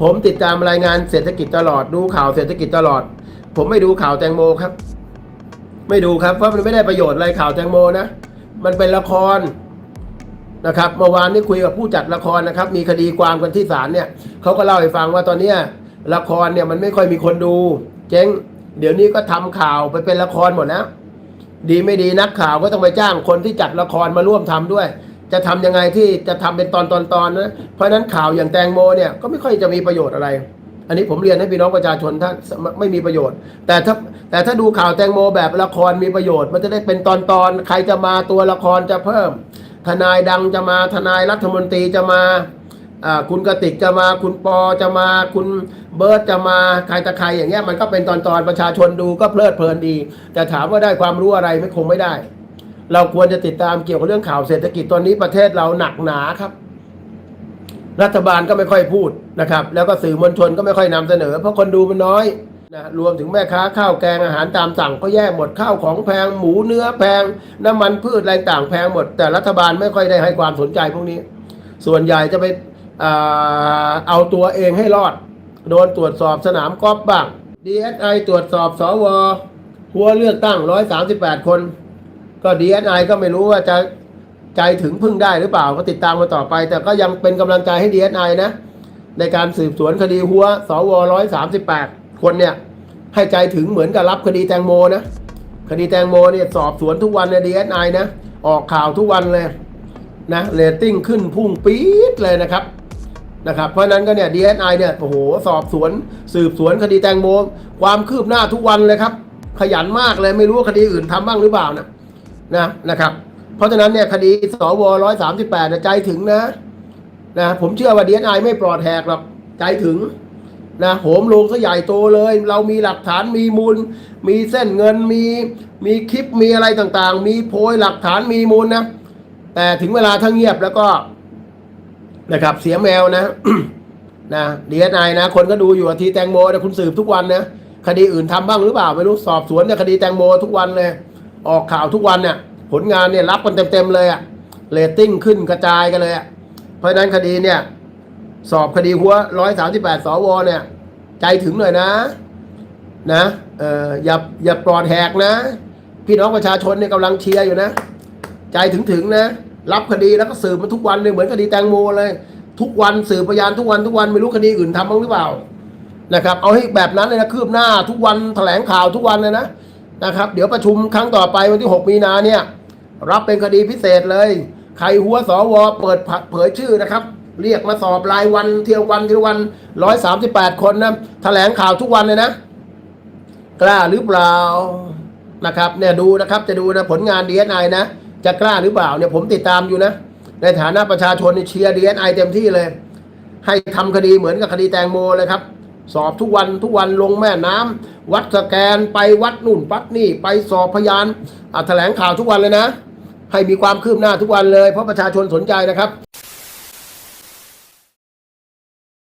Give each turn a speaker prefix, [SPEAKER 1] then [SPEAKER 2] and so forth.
[SPEAKER 1] ผมติดตามรายงานเศรษฐกิจตลอดดูข่าวเศรษฐกิจตลอด ผมไม่ดูข่าวแตงโมครับ ไม่ดูครับเพราะมันไม่ได้ประโยชน์อะไรข่าวแตงโมนะมันเป็นละครนะครับเมื่อวานนี้คุยกับผู้จัดละครนะครับ มีคดีความกันที่ศาลเนี่ยเขาก็เล่าให้ฟังว่าตอนเนี้ยละครเนี่ยมันไม่ค่อยมีคนดู เจ๊ง เดี๋ยวนี้ก็ทำข่าวไปเป็นละครหมดแล้วดีไม่ดีนักข่าวก็ต้องไปจ้างคนที่จัดละครมาร่วมทำด้วย จะทำยังไงที่จะทำเป็นตอนตอนตอนนะเพราะฉะนั้นข่าวอย่างแตงโมเนี่ยก็ไม่ค่อยจะมีประโยชน์อะไร อันนี้ผมเรียนให้พี่น้องประชาชนถ้าไม่มีประโยชน์ แต่ถ้าแต่ถ้าดูข่าวแตงโมแบบละครมีประโยชน์ มันจะได้เป็นตอนตอนใครจะมาตัวละครจะเพิ่ม ทนายดังจะมาทนายรัฐมนตรีจะมาคุณกติกจะมาคุณปอจะมาคุณเบิร์ตจะมาใครตะใครอย่างเงี้ยมันก็เป็นตอนตอนประชาชนดูก็เพลิดเพลินดี แต่ถามว่าได้ความรู้อะไรไม่คงไม่ได้ เราควรจะติดตามเกี่ยวกับเรื่องข่าวเศรษฐกิจตอนนี้ประเทศเราหนักหนาครับ รัฐบาลก็ไม่ค่อยพูดนะครับ แล้วก็สื่อมวลชนก็ไม่ค่อยนำเสนอ เพราะคนดูมันน้อยนะรวมถึงแม่ค้าข้าวแกงอาหารตามสั่งก็แย่หมดข้าวของแพงหมูเนื้อแพง น้ำมันพืชอะไรต่างแพงหมด แต่รัฐบาลไม่ค่อยได้ให้ความสนใจพวกนี้ ส่วนใหญ่จะไปเอาตัวเองให้รอด โดนตรวจสอบสนามกอล์ฟบ้าง DSI ตรวจสอบสวหัวเลือกตั้ง 138 คน ก็ DSI ก็ไม่รู้ว่าจะใจถึงพึ่งได้หรือเปล่าก็ติดตามมาต่อไป แต่ก็ยังเป็นกำลังใจให้ DSI นะ ในการสืบสวนคดีหัวสว138คนเนี่ย ให้ใจถึงเหมือนกับรับคดีแตงโมนะ คดีแตงโมเนี่ยสอบสวนทุกวันใน DSI นะ ออกข่าวทุกวันเลยนะเรตติ้งขึ้นพุ่งปี๊ดเลยนะครับนะครับ เพราะนั้นก็เนี่ย DSI เนี่ยโอ้โหสอบสวน สืบสวนคดีแตงโม ความคืบหน้าทุกวันเลยครับ ขยันมากเลยไม่รู้ว่าคดีอื่นทำบ้างหรือเปล่านะ นะนะครับ เพราะฉะนั้นเนี่ยคดีสวร้อยสามสิบแปดใจถึงนะนะผมเชื่อว่า DSI ไอไม่ปลอดแหกหรอกใจถึงนะโหมลงซะใหญ่โตเลย เรามีหลักฐานมีมูล มีเส้นเงินมีมีคลิปมีอะไรต่างๆ มีโพยหลักฐานมีมูลนะ แต่ถึงเวลาทั้งเงียบแล้วก็นะครับ เสียแมวนะนะดีเอสไอนะ คนก็ดูอยู่ทีแตงโมนะคุณสืบทุกวันนะคดีอื่นทำบ้างหรือเปล่าไม่รู้สอบสวนเนี่ยคดีแตงโมทุกวันเลย ออกข่าวทุกวันเนี่ยผลงานเนี่ยรับกันเต็มๆเลยอะเรตติ้งขึ้นกระจายกันเลยอะเพราะนั้นคดีเนี่ย สอบคดีหัวร้อยสามสิบแปดสวเนี่ย ใจถึงหน่อยนะ นะเอออย่าอย่าปลอดแหกนะ พี่น้องประชาชนเนี่ยกำลังเชียร์อยู่นะ ใจถึงถึงนะรับคดีแล้วก็สืบมาทุกวันเลยเหมือนคดีแตงโมเลย ทุกวันสืบพยานทุกวันทุกวันไม่รู้คดีอื่นทำบ้างหรือเปล่านะครับ เอาให้แบบนั้นเลยนะคืบหน้าทุกวันแถลงข่าวทุกวันเลยนะ นะครับ เดี๋ยวประชุมครั้งต่อไปวันที่ 6 มีนาเนี่ย รับเป็นคดีพิเศษเลย ใครหัวสวเปิดเผยชื่อนะครับ เรียกมาสอบรายวันเที่ยววันทีละวันร้อยสามสิบแปดคนนะแถลงข่าวทุกวันเลยนะ กล้าหรือเปล่านะครับเนี่ยดูนะครับจะดูนะผลงาน DSI นะ จะกล้าหรือเปล่าเนี่ยผมติดตามอยู่นะ ในฐานะประชาชนเชียร์ DSI เต็มที่เลย ให้ทำคดีเหมือนกับคดีแตงโมเลยครับ สอบทุกวันทุกวันลงแม่น้ำวัดสแกนไปวัดนู่นวัดนี่ไปสอบพยานอะแถลงข่าวทุกวันเลยนะ ให้มีความคืบหน้าทุกวันเลย เพราะประชาชนสนใจนะครับ